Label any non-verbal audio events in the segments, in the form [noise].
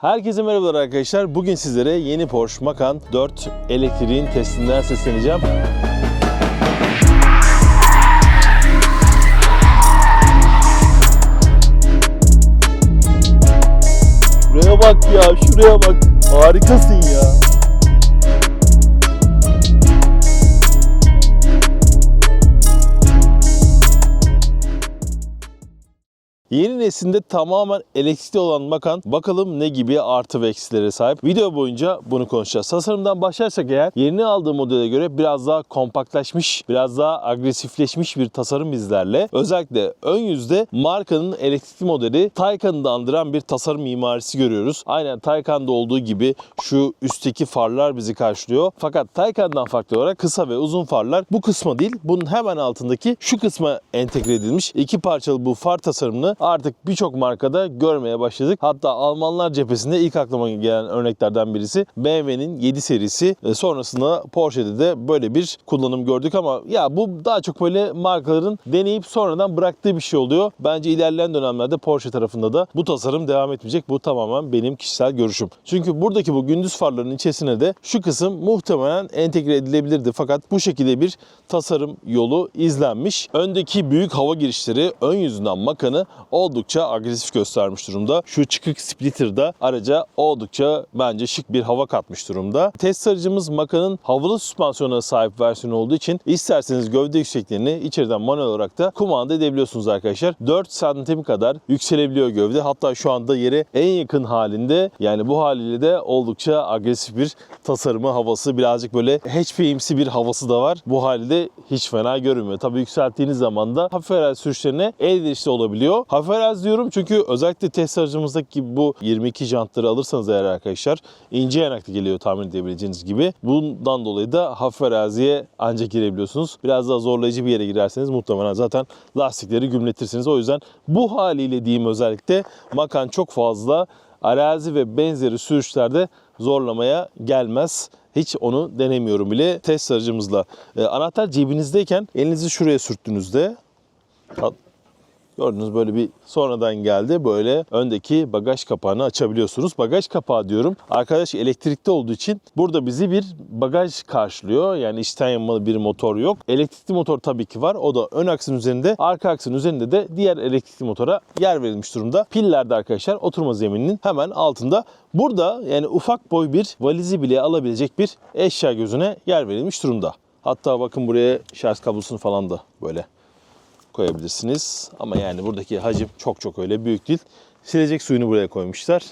Herkese merhabalar arkadaşlar. Bugün sizlere yeni Porsche Macan 4 elektriğin testinden sesleneceğim. Şuraya bak ya, şuraya bak. Harikasın ya. Yeni neslinde tamamen elektrikli olan Macan bakalım ne gibi artı ve eksilere sahip. Video boyunca bunu konuşacağız. Tasarımdan başlarsak eğer yeni aldığım modele göre biraz daha kompaktlaşmış, biraz daha agresifleşmiş bir tasarım bizlerle. Özellikle ön yüzde markanın elektrikli modeli Taycan'ı da andıran bir tasarım mimarisi görüyoruz. Aynen Taycan'da olduğu gibi şu üstteki farlar bizi karşılıyor. Fakat Taycan'dan farklı olarak kısa ve uzun farlar bu kısma değil, bunun hemen altındaki şu kısma entegre edilmiş. İki parçalı bu far tasarımını artık birçok markada görmeye başladık. Hatta Almanlar cephesinde ilk aklıma gelen örneklerden birisi BMW'nin 7 serisi. E, Sonrasında Porsche'de de böyle bir kullanım gördük ama ya bu daha çok böyle markaların deneyip sonradan bıraktığı bir şey oluyor. Bence ilerleyen dönemlerde Porsche tarafında da bu tasarım devam etmeyecek. Bu tamamen benim kişisel görüşüm. Çünkü buradaki bu gündüz farların içerisine de şu kısım muhtemelen entegre edilebilirdi. Fakat bu şekilde bir tasarım yolu izlenmiş. Öndeki büyük hava girişleri ön yüzünden Macan'ı oldukça agresif göstermiş durumda. Şu çıkık splitter'da araca oldukça bence şık bir hava katmış durumda. Test aracımız Macan'ın havalı süspansiyona sahip versiyonu olduğu için isterseniz gövde yüksekliğini içeriden manuel olarak da kumanda edebiliyorsunuz arkadaşlar. 4 santim kadar yükselebiliyor gövde. Hatta şu anda yere en yakın halinde yani bu haliyle de oldukça agresif bir tasarımı havası birazcık böyle HP'imsi bir havası da var. Bu halde hiç fena görünmüyor. Tabii yükselttiğiniz zaman da hafif araç sürüşlerine elverişli olabiliyor. Araç diyorum çünkü özellikle test aracımızdaki bu 22 jantları alırsanız eğer arkadaşlar ince yanaklı geliyor tahmin edebileceğiniz gibi. Bundan dolayı da hafif araziye ancak girebiliyorsunuz. Biraz daha zorlayıcı bir yere girerseniz muhtemelen zaten lastikleri gümletirsiniz. O yüzden bu haliyle diyeyim özellikle Macan çok fazla arazi ve benzeri sürüşlerde zorlamaya gelmez. Hiç onu denemiyorum bile test aracımızla. Ee, anahtar cebinizdeyken elinizi şuraya sürttüğünüzde Gördünüz böyle bir sonradan geldi. Böyle öndeki bagaj kapağını açabiliyorsunuz. Bagaj kapağı diyorum. Arkadaş elektrikli olduğu için burada bizi bir bagaj karşılıyor. Yani içten yanmalı bir motor yok. Elektrikli motor tabii ki var. O da ön aksın üzerinde. Arka aksın üzerinde de diğer elektrikli motora yer verilmiş durumda. Piller de arkadaşlar oturma zemininin hemen altında. Burada yani ufak boy bir valizi bile alabilecek bir eşya gözüne yer verilmiş durumda. Hatta bakın buraya şarj kablosunu falan da böyle koyabilirsiniz. Ama yani buradaki hacim çok çok öyle büyük değil. Silecek suyunu buraya koymuşlar.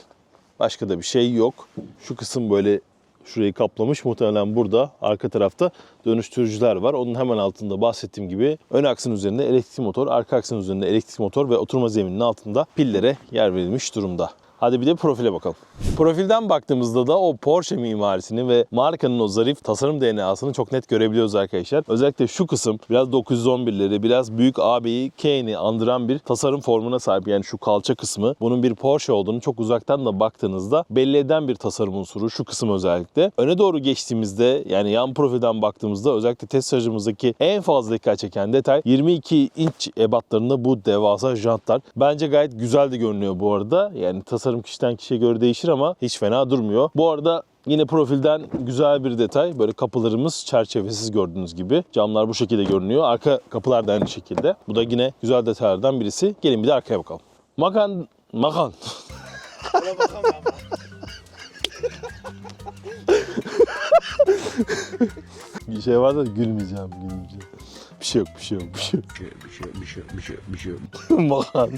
Başka da bir şey yok. Şu kısım böyle şurayı kaplamış. Muhtemelen burada arka tarafta dönüştürücüler var. Onun hemen altında bahsettiğim gibi ön aksın üzerinde elektrikli motor, arka aksın üzerinde elektrikli motor ve oturma zemininin altında pillere yer verilmiş durumda. Hadi bir de profile bakalım. Profilden baktığımızda da o Porsche mimarisini ve markanın o zarif tasarım DNA'sını çok net görebiliyoruz arkadaşlar. Özellikle şu kısım biraz 911'leri, biraz büyük ağabeyi Cane'i andıran bir tasarım formuna sahip. Yani şu kalça kısmı bunun bir Porsche olduğunu çok uzaktan da baktığınızda belli eden bir tasarım unsuru şu kısım özellikle. Öne doğru geçtiğimizde yani yan profilden baktığımızda özellikle test aracımızdaki en fazla dikkat çeken detay 22 inç ebatlarında bu devasa jantlar. Bence gayet güzel de görünüyor bu arada. Yani tasarım kişiden kişiye göre değişir ama hiç fena durmuyor. Bu arada Yine profilden güzel bir detay. Böyle kapılarımız çerçevesiz gördüğünüz gibi. Camlar bu şekilde görünüyor. Arka kapılar da aynı şekilde. Bu da yine güzel detaylardan birisi. Gelin bir de arkaya bakalım. Makan, makan. [laughs] bir şey var da gülmeyeceğim, gülmeyeceğim. Bir şey yok, bir şey yok, bir şey yok. bir şey, bir şey, bir şey, bir şey. [laughs] makan.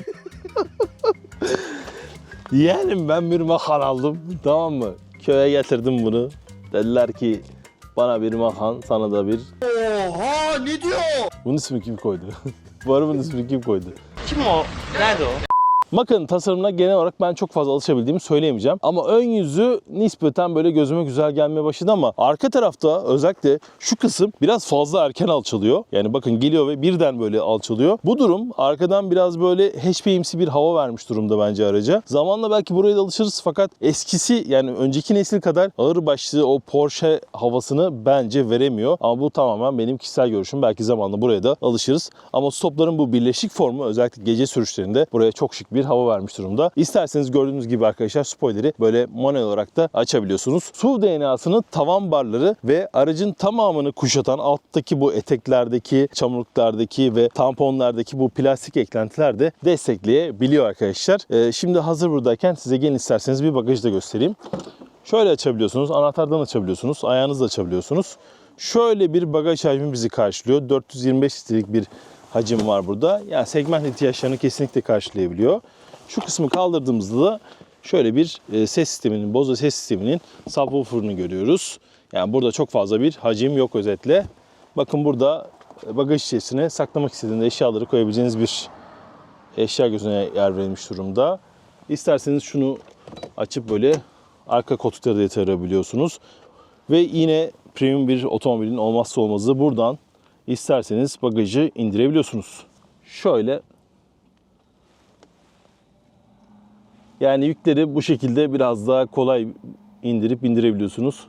Yeğenim ben bir makan aldım tamam mı? Köye getirdim bunu. Dediler ki bana bir makan sana da bir. Oha ne diyor? Bunun ismi kim koydu? [laughs] Bu arabanın ismini kim koydu? Kim o? Nerede o? Macan'ın tasarımına genel olarak ben çok fazla alışabildiğimi söyleyemeyeceğim. Ama ön yüzü nispeten böyle gözüme güzel gelmeye başladı ama arka tarafta özellikle şu kısım biraz fazla erken alçalıyor. Yani bakın geliyor ve birden böyle alçalıyor. Bu durum arkadan biraz böyle HP'imsi bir hava vermiş durumda bence araca. Zamanla belki buraya da alışırız fakat eskisi yani önceki nesil kadar ağır başlı o Porsche havasını bence veremiyor. Ama bu tamamen benim kişisel görüşüm. Belki zamanla buraya da alışırız. Ama stopların bu birleşik formu özellikle gece sürüşlerinde buraya çok şık bir bir hava vermiş durumda. İsterseniz gördüğünüz gibi arkadaşlar spoiler'i böyle manuel olarak da açabiliyorsunuz. SUV DNA'sını tavan barları ve aracın tamamını kuşatan alttaki bu eteklerdeki, çamurluklardaki ve tamponlardaki bu plastik eklentiler de destekleyebiliyor arkadaşlar. Ee, şimdi hazır buradayken size gelin isterseniz bir bagajı da göstereyim. Şöyle açabiliyorsunuz, anahtardan açabiliyorsunuz, ayağınızla açabiliyorsunuz. Şöyle bir bagaj hacmi bizi karşılıyor. 425 litrelik bir hacim var burada. Yani segment ihtiyaçlarını kesinlikle karşılayabiliyor. Şu kısmı kaldırdığımızda da şöyle bir e, ses sisteminin, Bose ses sisteminin subwoofer'ını görüyoruz. Yani burada çok fazla bir hacim yok özetle. Bakın burada e, bagaj içerisine saklamak istediğiniz eşyaları koyabileceğiniz bir eşya gözüne yer verilmiş durumda. İsterseniz şunu açıp böyle arka koltukları da yatırabiliyorsunuz. Ve yine premium bir otomobilin olmazsa olmazı buradan isterseniz bagajı indirebiliyorsunuz. Şöyle yani yükleri bu şekilde biraz daha kolay indirip indirebiliyorsunuz.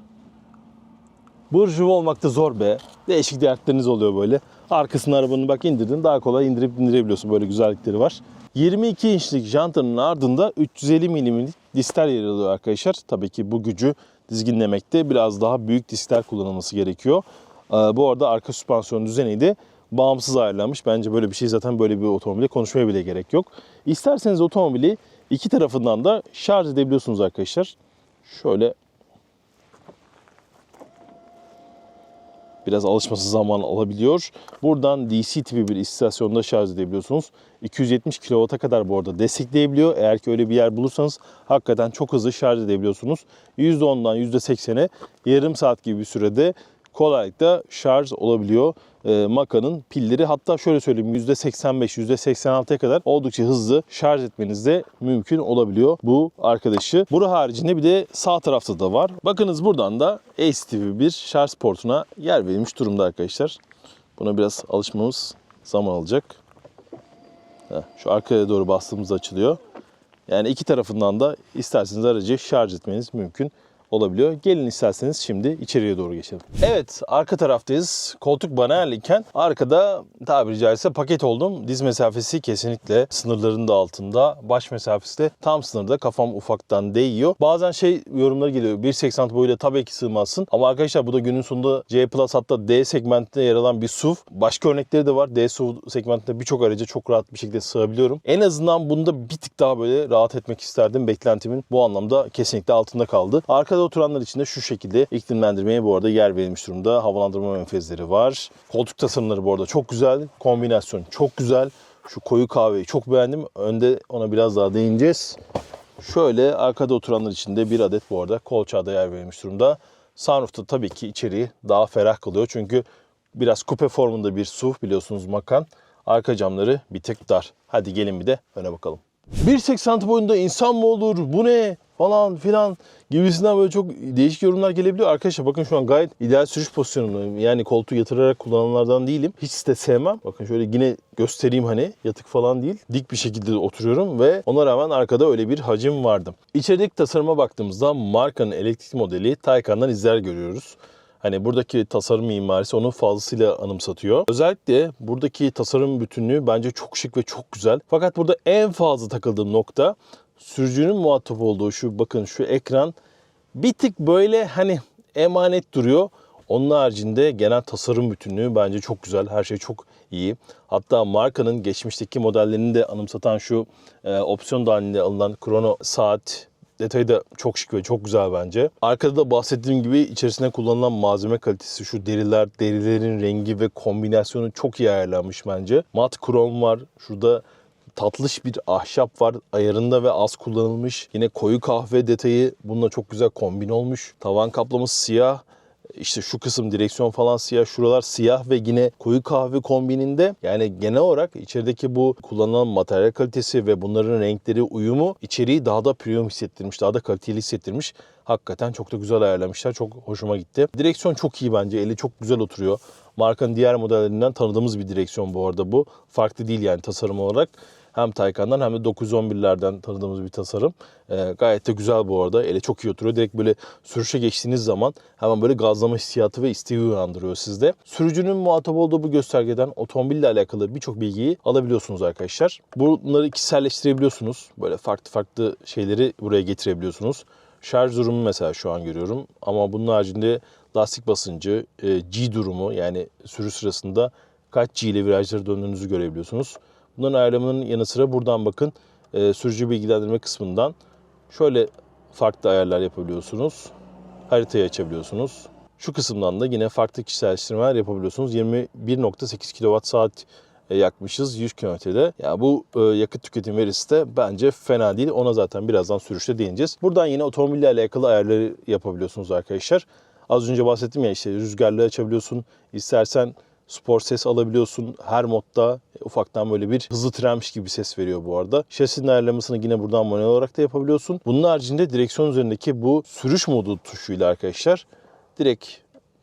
Burjuva olmakta zor be. Değişik dertleriniz oluyor böyle. Arkasına arabanı bak indirdin daha kolay indirip indirebiliyorsun. Böyle güzellikleri var. 22 inçlik jantanın ardında 350 milimlik diskler yer alıyor arkadaşlar. Tabii ki bu gücü dizginlemekte biraz daha büyük diskler kullanılması gerekiyor. Ee, bu arada arka süspansiyon düzeni de bağımsız ayarlanmış. Bence böyle bir şey zaten böyle bir otomobile konuşmaya bile gerek yok. İsterseniz otomobili iki tarafından da şarj edebiliyorsunuz arkadaşlar. Şöyle biraz alışması zaman alabiliyor. Buradan DC tipi bir istasyonda şarj edebiliyorsunuz. 270 kW'a kadar bu arada destekleyebiliyor. Eğer ki öyle bir yer bulursanız hakikaten çok hızlı şarj edebiliyorsunuz. %10'dan %80'e yarım saat gibi bir sürede kolaylıkla şarj olabiliyor. Ee, Maka'nın pilleri hatta şöyle söyleyeyim %85 %86'ya kadar oldukça hızlı şarj etmeniz de mümkün olabiliyor bu arkadaşı. Bura haricinde bir de sağ tarafta da var. Bakınız buradan da Ace TV bir şarj portuna yer verilmiş durumda arkadaşlar. Buna biraz alışmamız zaman alacak. Heh, şu arkaya doğru bastığımızda açılıyor. Yani iki tarafından da isterseniz aracı şarj etmeniz mümkün olabiliyor. Gelin isterseniz şimdi içeriye doğru geçelim. Evet arka taraftayız. Koltuk bana yerliyken arkada tabiri caizse paket oldum. Diz mesafesi kesinlikle sınırların da altında. Baş mesafesi de tam sınırda. Kafam ufaktan değiyor. Bazen şey yorumları geliyor. 1.80 boyuyla tabii ki sığmazsın. Ama arkadaşlar bu da günün sonunda C Plus hatta D segmentinde yer alan bir SUV. Başka örnekleri de var. D SUV segmentinde birçok araca çok rahat bir şekilde sığabiliyorum. En azından bunda bir tık daha böyle rahat etmek isterdim. Beklentimin bu anlamda kesinlikle altında kaldı. Arkada oturanlar için de şu şekilde iklimlendirmeye bu arada yer verilmiş durumda. Havalandırma menfezleri var. Koltuk tasarımları bu arada çok güzel. Kombinasyon çok güzel. Şu koyu kahveyi çok beğendim. Önde ona biraz daha değineceğiz. Şöyle arkada oturanlar için de bir adet bu arada kolçağa yer verilmiş durumda. Sunroof'ta tabii ki içeriği daha ferah kılıyor. Çünkü biraz kupe formunda bir SUV biliyorsunuz Macan. Arka camları bir tık dar. Hadi gelin bir de öne bakalım. 1.80 boyunda insan mı olur? Bu ne? Falan filan gibisinden böyle çok değişik yorumlar gelebiliyor. Arkadaşlar bakın şu an gayet ideal sürüş pozisyonundayım. Yani koltuğu yatırarak kullananlardan değilim. Hiç de sevmem. Bakın şöyle yine göstereyim hani yatık falan değil. Dik bir şekilde oturuyorum ve ona rağmen arkada öyle bir hacim vardı. İçerideki tasarıma baktığımızda markanın elektrikli modeli Taycan'dan izler görüyoruz. Hani buradaki tasarım mimarisi onu fazlasıyla anımsatıyor. Özellikle buradaki tasarım bütünlüğü bence çok şık ve çok güzel. Fakat burada en fazla takıldığım nokta sürücünün muhatap olduğu şu bakın şu ekran bir tık böyle hani emanet duruyor. Onun haricinde genel tasarım bütünlüğü bence çok güzel. Her şey çok iyi. Hatta markanın geçmişteki modellerini de anımsatan şu e, opsiyon dahilinde alınan krono saat detayı da çok şık ve çok güzel bence. Arkada da bahsettiğim gibi içerisinde kullanılan malzeme kalitesi, şu deriler, derilerin rengi ve kombinasyonu çok iyi ayarlanmış bence. Mat krom var. Şurada tatlış bir ahşap var. Ayarında ve az kullanılmış. Yine koyu kahve detayı bununla çok güzel kombin olmuş. Tavan kaplaması siyah. İşte şu kısım direksiyon falan siyah, şuralar siyah ve yine koyu kahve kombininde yani genel olarak içerideki bu kullanılan materyal kalitesi ve bunların renkleri uyumu içeriği daha da premium hissettirmiş, daha da kaliteli hissettirmiş. Hakikaten çok da güzel ayarlamışlar. Çok hoşuma gitti. Direksiyon çok iyi bence. Eli çok güzel oturuyor. Markanın diğer modellerinden tanıdığımız bir direksiyon bu arada bu. Farklı değil yani tasarım olarak. Hem Taycan'dan hem de 911'lerden tanıdığımız bir tasarım. Ee, gayet de güzel bu arada. Ele çok iyi oturuyor. Direkt böyle sürüşe geçtiğiniz zaman hemen böyle gazlama hissiyatı ve isteği uyandırıyor sizde. Sürücünün muhatap olduğu bu göstergeden otomobille alakalı birçok bilgiyi alabiliyorsunuz arkadaşlar. Bunları kişiselleştirebiliyorsunuz. Böyle farklı farklı şeyleri buraya getirebiliyorsunuz. Şarj durumu mesela şu an görüyorum. Ama bunun haricinde lastik basıncı, e, G durumu yani sürü sırasında kaç G ile virajları döndüğünüzü görebiliyorsunuz. Bunların ayarlamanın yanı sıra buradan bakın e, sürücü bilgilendirme kısmından şöyle farklı ayarlar yapabiliyorsunuz. Haritayı açabiliyorsunuz. Şu kısımdan da yine farklı kişiselleştirmeler yapabiliyorsunuz. 21.8 kWh saat e, yakmışız 100 kilometrede. Ya bu e, yakıt tüketim verisi de bence fena değil. Ona zaten birazdan sürüşte değineceğiz. Buradan yine otomobille alakalı ayarları yapabiliyorsunuz arkadaşlar. Az önce bahsettim ya işte rüzgarlı açabiliyorsun. İstersen spor ses alabiliyorsun. Her modda e, ufaktan böyle bir hızlı trenmiş gibi ses veriyor bu arada. Şasinin ayarlamasını yine buradan manuel olarak da yapabiliyorsun. Bunun haricinde direksiyon üzerindeki bu sürüş modu tuşuyla arkadaşlar direkt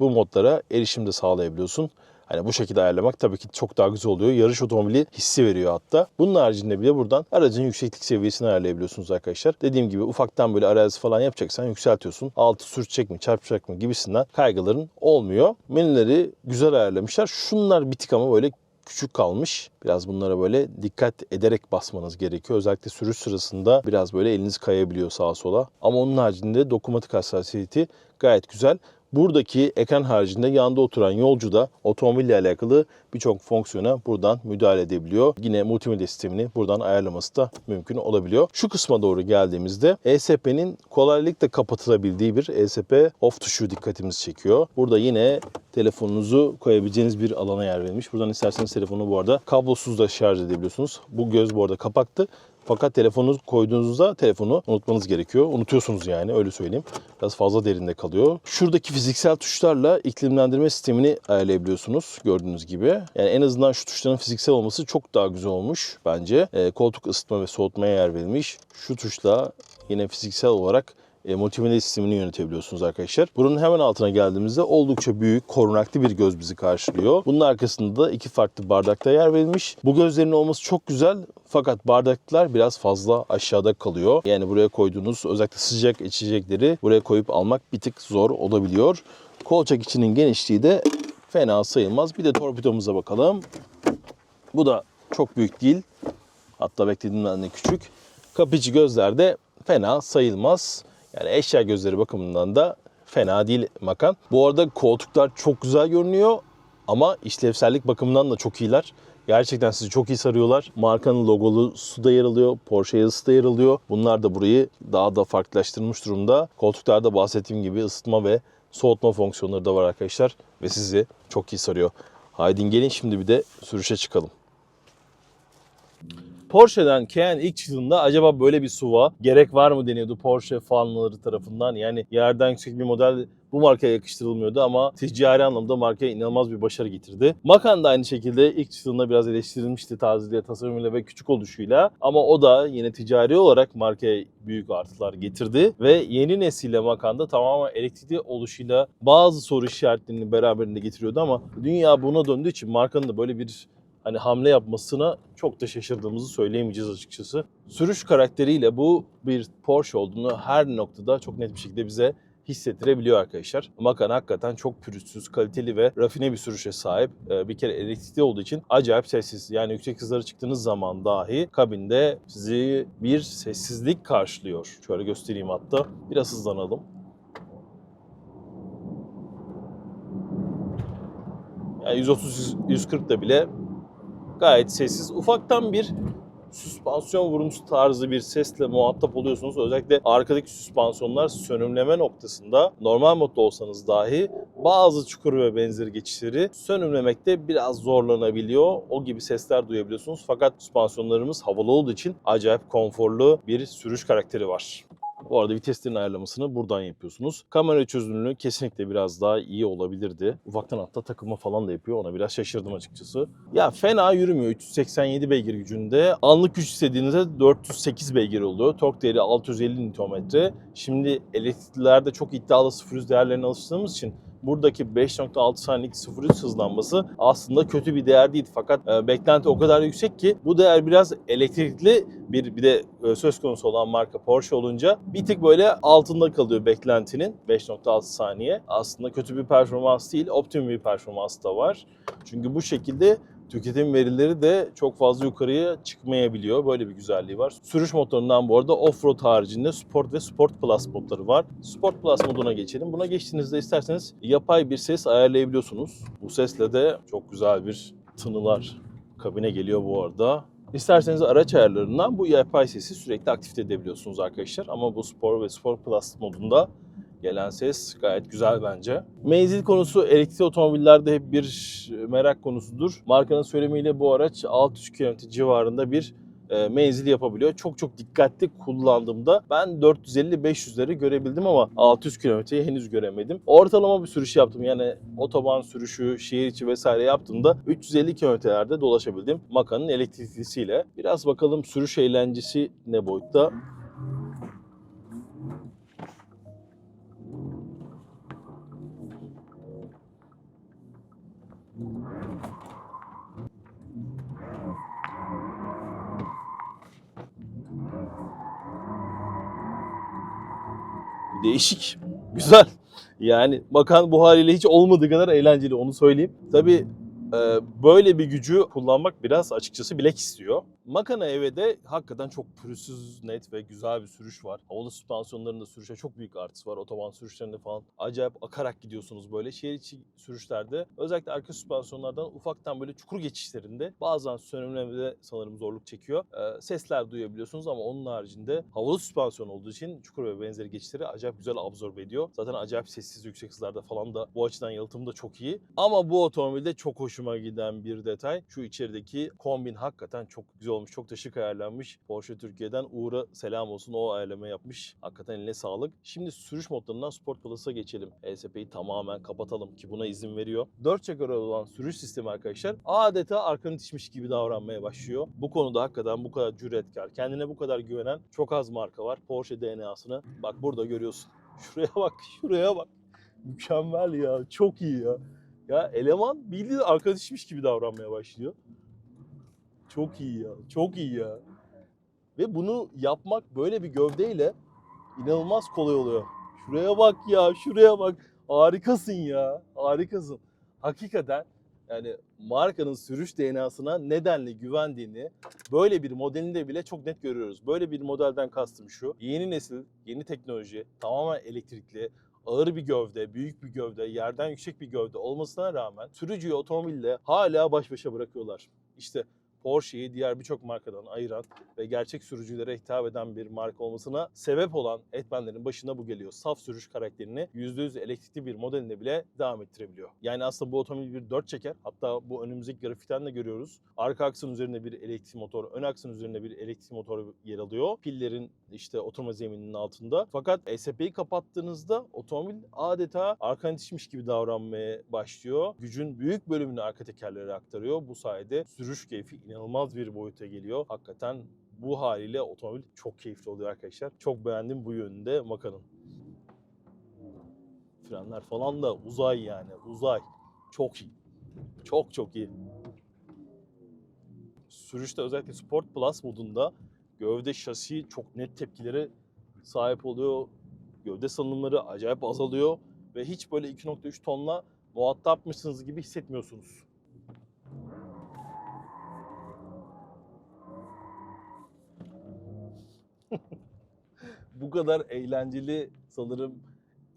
bu modlara erişim de sağlayabiliyorsun. Hani bu şekilde ayarlamak tabii ki çok daha güzel oluyor. Yarış otomobili hissi veriyor hatta. Bunun haricinde bile buradan aracın yükseklik seviyesini ayarlayabiliyorsunuz arkadaşlar. Dediğim gibi ufaktan böyle arazi falan yapacaksan yükseltiyorsun. Altı sürtecek mi, çarpacak mı gibisinden kaygıların olmuyor. Menüleri güzel ayarlamışlar. Şunlar bir tık ama böyle küçük kalmış. Biraz bunlara böyle dikkat ederek basmanız gerekiyor. Özellikle sürüş sırasında biraz böyle eliniz kayabiliyor sağa sola. Ama onun haricinde dokunmatik hassasiyeti gayet güzel. Buradaki ekran haricinde yanında oturan yolcu da otomobille alakalı birçok fonksiyona buradan müdahale edebiliyor. Yine multimedya sistemini buradan ayarlaması da mümkün olabiliyor. Şu kısma doğru geldiğimizde ESP'nin kolaylıkla kapatılabildiği bir ESP off tuşu dikkatimizi çekiyor. Burada yine telefonunuzu koyabileceğiniz bir alana yer verilmiş. Buradan isterseniz telefonu bu arada kablosuz da şarj edebiliyorsunuz. Bu göz bu arada kapaktı. Fakat telefonunuzu koyduğunuzda telefonu unutmanız gerekiyor. Unutuyorsunuz yani öyle söyleyeyim. Biraz fazla derinde kalıyor. Şuradaki fiziksel tuşlarla iklimlendirme sistemini ayarlayabiliyorsunuz gördüğünüz gibi. Yani en azından şu tuşların fiziksel olması çok daha güzel olmuş bence. Ee, koltuk ısıtma ve soğutmaya yer verilmiş. Şu tuşla yine fiziksel olarak e, multimedya sistemini yönetebiliyorsunuz arkadaşlar. Bunun hemen altına geldiğimizde oldukça büyük, korunaklı bir göz bizi karşılıyor. Bunun arkasında da iki farklı bardakta yer verilmiş. Bu gözlerin olması çok güzel fakat bardaklar biraz fazla aşağıda kalıyor. Yani buraya koyduğunuz özellikle sıcak içecekleri buraya koyup almak bir tık zor olabiliyor. Kolçak içinin genişliği de fena sayılmaz. Bir de torpidomuza bakalım. Bu da çok büyük değil. Hatta beklediğimden de küçük. Kapıcı gözler de fena sayılmaz. Yani eşya gözleri bakımından da fena değil Makan. Bu arada koltuklar çok güzel görünüyor ama işlevsellik bakımından da çok iyiler. Gerçekten sizi çok iyi sarıyorlar. Markanın logolu da yer alıyor. Porsche yazısı da yer alıyor. Bunlar da burayı daha da farklılaştırmış durumda. Koltuklarda bahsettiğim gibi ısıtma ve soğutma fonksiyonları da var arkadaşlar. Ve sizi çok iyi sarıyor. Haydi gelin şimdi bir de sürüşe çıkalım. Porsche'den Cayenne ilk çıktığında acaba böyle bir SUV'a gerek var mı deniyordu Porsche fanları tarafından. Yani yerden yüksek bir model bu markaya yakıştırılmıyordu ama ticari anlamda markaya inanılmaz bir başarı getirdi. Macan da aynı şekilde ilk çıktığında biraz eleştirilmişti tarzıyla, tasarımıyla ve küçük oluşuyla. Ama o da yine ticari olarak markaya büyük artılar getirdi. Ve yeni nesille Macan'da tamamen elektrikli oluşuyla bazı soru işaretlerini beraberinde getiriyordu ama dünya buna döndüğü için markanın da böyle bir hani hamle yapmasına çok da şaşırdığımızı söyleyemeyeceğiz açıkçası. Sürüş karakteriyle bu bir Porsche olduğunu her noktada çok net bir şekilde bize hissettirebiliyor arkadaşlar. Macan hakikaten çok pürüzsüz, kaliteli ve rafine bir sürüşe sahip. Ee, Bir kere elektrikli olduğu için acayip sessiz. Yani yüksek hızlara çıktığınız zaman dahi kabinde sizi bir sessizlik karşılıyor. Şöyle göstereyim hatta. Biraz hızlanalım. Yani 130-140'da bile gayet sessiz. Ufaktan bir süspansiyon vurumsu tarzı bir sesle muhatap oluyorsunuz. Özellikle arkadaki süspansiyonlar sönümleme noktasında normal modda olsanız dahi bazı çukur ve benzeri geçişleri sönümlemekte biraz zorlanabiliyor. O gibi sesler duyabiliyorsunuz. Fakat süspansiyonlarımız havalı olduğu için acayip konforlu bir sürüş karakteri var. Bu arada viteslerin ayarlamasını buradan yapıyorsunuz. Kamera çözünürlüğü kesinlikle biraz daha iyi olabilirdi. Ufaktan hatta takılma falan da yapıyor. Ona biraz şaşırdım açıkçası. Ya fena yürümüyor. 387 beygir gücünde. Anlık güç istediğinizde 408 beygir oluyor. Tork değeri 650 Nm. Şimdi elektriklilerde çok iddialı sıfır yüz değerlerine alıştığımız için buradaki 5.6 saniyelik 0-3 hızlanması aslında kötü bir değer değil. Fakat e, beklenti o kadar yüksek ki bu değer biraz elektrikli bir bir de e, söz konusu olan marka Porsche olunca bir tık böyle altında kalıyor beklentinin 5.6 saniye. Aslında kötü bir performans değil, optimum bir performans da var. Çünkü bu şekilde tüketim verileri de çok fazla yukarıya çıkmayabiliyor. Böyle bir güzelliği var. Sürüş motorundan bu arada Offroad haricinde Sport ve Sport Plus modları var. Sport Plus moduna geçelim. Buna geçtiğinizde isterseniz yapay bir ses ayarlayabiliyorsunuz. Bu sesle de çok güzel bir tınılar kabine geliyor bu arada. İsterseniz araç ayarlarından bu yapay sesi sürekli aktif edebiliyorsunuz arkadaşlar. Ama bu Sport ve Sport Plus modunda gelen ses gayet güzel bence. Menzil konusu elektrikli otomobillerde hep bir merak konusudur. Markanın söylemiyle bu araç 600 km civarında bir e, menzil yapabiliyor. Çok çok dikkatli kullandığımda ben 450-500'leri görebildim ama 600 kilometreyi henüz göremedim. Ortalama bir sürüş yaptım. Yani otoban sürüşü, şehir içi vesaire yaptığımda 350 kilometrelerde dolaşabildim. Makanın elektriklisiyle. Biraz bakalım sürüş eğlencesi ne boyutta. Değişik, güzel. Yani bakan bu haliyle hiç olmadığı kadar eğlenceli onu söyleyeyim. Tabii e, böyle bir gücü kullanmak biraz açıkçası bilek istiyor. Makana eve de hakikaten çok pürüzsüz, net ve güzel bir sürüş var. Havalı süspansiyonlarında sürüşe çok büyük artısı var. Otoban sürüşlerinde falan acayip akarak gidiyorsunuz böyle. Şehir içi sürüşlerde özellikle arka süspansiyonlardan ufaktan böyle çukur geçişlerinde bazen sönümlemede sanırım zorluk çekiyor. Ee, sesler duyabiliyorsunuz ama onun haricinde havalı süspansiyon olduğu için çukur ve benzeri geçişleri acayip güzel absorbe ediyor. Zaten acayip sessiz yüksek hızlarda falan da bu açıdan yalıtımı da çok iyi. Ama bu otomobilde çok hoşuma giden bir detay şu içerideki kombin hakikaten çok güzel olmuş. Çok da şık ayarlanmış. Porsche Türkiye'den Uğur'a selam olsun. O ayarlama yapmış. Hakikaten eline sağlık. Şimdi sürüş modlarından Sport Plus'a geçelim. ESP'yi tamamen kapatalım ki buna izin veriyor. 4 çeker olan sürüş sistemi arkadaşlar adeta arkanı itişmiş gibi davranmaya başlıyor. Bu konuda hakikaten bu kadar cüretkar, kendine bu kadar güvenen çok az marka var. Porsche DNA'sını bak burada görüyorsun. [laughs] Şuraya bak, şuraya bak. Mükemmel ya, çok iyi ya. Ya eleman bildiğin arkanı itişmiş gibi davranmaya başlıyor. Çok iyi ya. Çok iyi ya. Ve bunu yapmak böyle bir gövdeyle inanılmaz kolay oluyor. Şuraya bak ya, şuraya bak. Harikasın ya. Harikasın. Hakikaten yani markanın sürüş DNA'sına nedenle güvendiğini böyle bir modelinde bile çok net görüyoruz. Böyle bir modelden kastım şu. Yeni nesil, yeni teknoloji, tamamen elektrikli, ağır bir gövde, büyük bir gövde, yerden yüksek bir gövde olmasına rağmen sürücüyü otomobille hala baş başa bırakıyorlar. İşte Porsche'yi diğer birçok markadan ayıran ve gerçek sürücülere hitap eden bir marka olmasına sebep olan etmenlerin başına bu geliyor. Saf sürüş karakterini %100 elektrikli bir modelinde bile devam ettirebiliyor. Yani aslında bu otomobil bir dört çeker. Hatta bu önümüzdeki grafikten de görüyoruz. Arka aksın üzerinde bir elektrik motor, ön aksın üzerinde bir elektrik motor yer alıyor. Pillerin işte oturma zemininin altında. Fakat ESP'yi kapattığınızda otomobil adeta arkan itişmiş gibi davranmaya başlıyor. Gücün büyük bölümünü arka tekerlere aktarıyor. Bu sayede sürüş keyfi inanılmaz bir boyuta geliyor. Hakikaten bu haliyle otomobil çok keyifli oluyor arkadaşlar. Çok beğendim bu yönünde Macan'ın. Frenler falan da uzay yani uzay. Çok iyi. Çok çok iyi. Sürüşte özellikle Sport Plus modunda gövde şasi çok net tepkilere sahip oluyor. Gövde salınımları acayip azalıyor ve hiç böyle 2.3 tonla muhatapmışsınız gibi hissetmiyorsunuz. [laughs] Bu kadar eğlenceli sanırım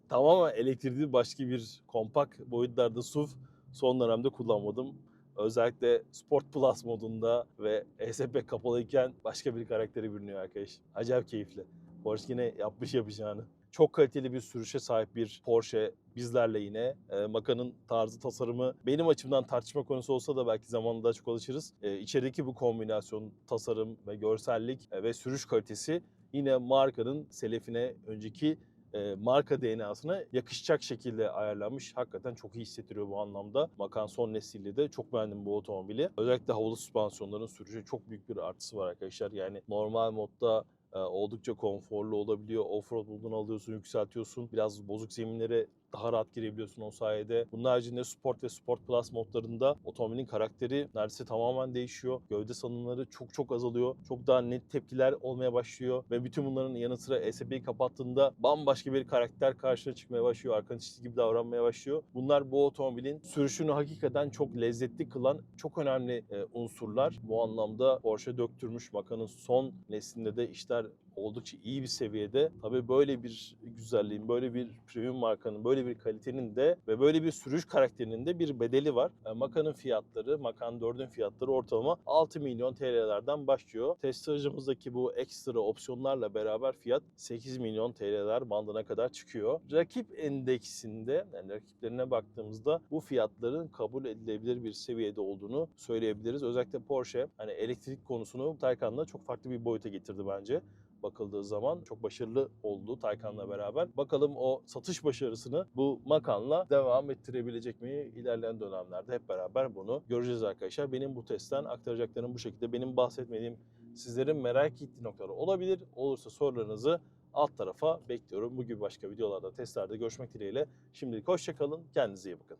tamamen elektrikli başka bir kompakt boyutlarda SUV son dönemde kullanmadım. Özellikle Sport Plus modunda ve ESP kapalıyken başka bir karakteri bürünüyor arkadaş. Acayip keyifli. Porsche yine yapmış yapacağını. Çok kaliteli bir sürüşe sahip bir Porsche bizlerle yine. E, Macan'ın tarzı, tasarımı benim açımdan tartışma konusu olsa da belki zamanla daha çok alışırız. E, içerideki bu kombinasyon, tasarım ve görsellik e, ve sürüş kalitesi yine markanın selefine, önceki e, marka DNA'sına yakışacak şekilde ayarlanmış. Hakikaten çok iyi hissettiriyor bu anlamda. Macan son nesilde de çok beğendim bu otomobili. Özellikle havalı süspansiyonların sürüşe çok büyük bir artısı var arkadaşlar. Yani normal modda e, oldukça konforlu olabiliyor. Offroad modunu alıyorsun, yükseltiyorsun. Biraz bozuk zeminlere daha rahat girebiliyorsun o sayede. Bunun haricinde Sport ve Sport Plus modlarında otomobilin karakteri neredeyse tamamen değişiyor. Gövde salınımları çok çok azalıyor. Çok daha net tepkiler olmaya başlıyor ve bütün bunların yanı sıra ESP'yi kapattığında bambaşka bir karakter karşına çıkmaya başlıyor. Çizgi gibi davranmaya başlıyor. Bunlar bu otomobilin sürüşünü hakikaten çok lezzetli kılan çok önemli e, unsurlar. Bu anlamda Porsche döktürmüş. Macan'ın son neslinde de işler oldukça iyi bir seviyede. Tabii böyle bir güzelliğin, böyle bir premium markanın, böyle bir kalitenin de ve böyle bir sürüş karakterinin de bir bedeli var. E, Macan'ın fiyatları, Macan 4'ün fiyatları ortalama 6 milyon TL'lerden başlıyor. Test aracımızdaki bu ekstra opsiyonlarla beraber fiyat 8 milyon TL'ler bandına kadar çıkıyor. Rakip endeksinde, yani rakiplerine baktığımızda bu fiyatların kabul edilebilir bir seviyede olduğunu söyleyebiliriz. Özellikle Porsche hani elektrik konusunu Taycan'la çok farklı bir boyuta getirdi bence bakıldığı zaman çok başarılı oldu Taycan'la beraber. Bakalım o satış başarısını bu Macan'la devam ettirebilecek mi ilerleyen dönemlerde hep beraber bunu göreceğiz arkadaşlar. Benim bu testten aktaracaklarım bu şekilde. Benim bahsetmediğim sizlerin merak ettiği noktalar olabilir. Olursa sorularınızı alt tarafa bekliyorum. Bu gibi başka videolarda, testlerde görüşmek dileğiyle. Şimdilik hoşçakalın. Kendinize iyi bakın.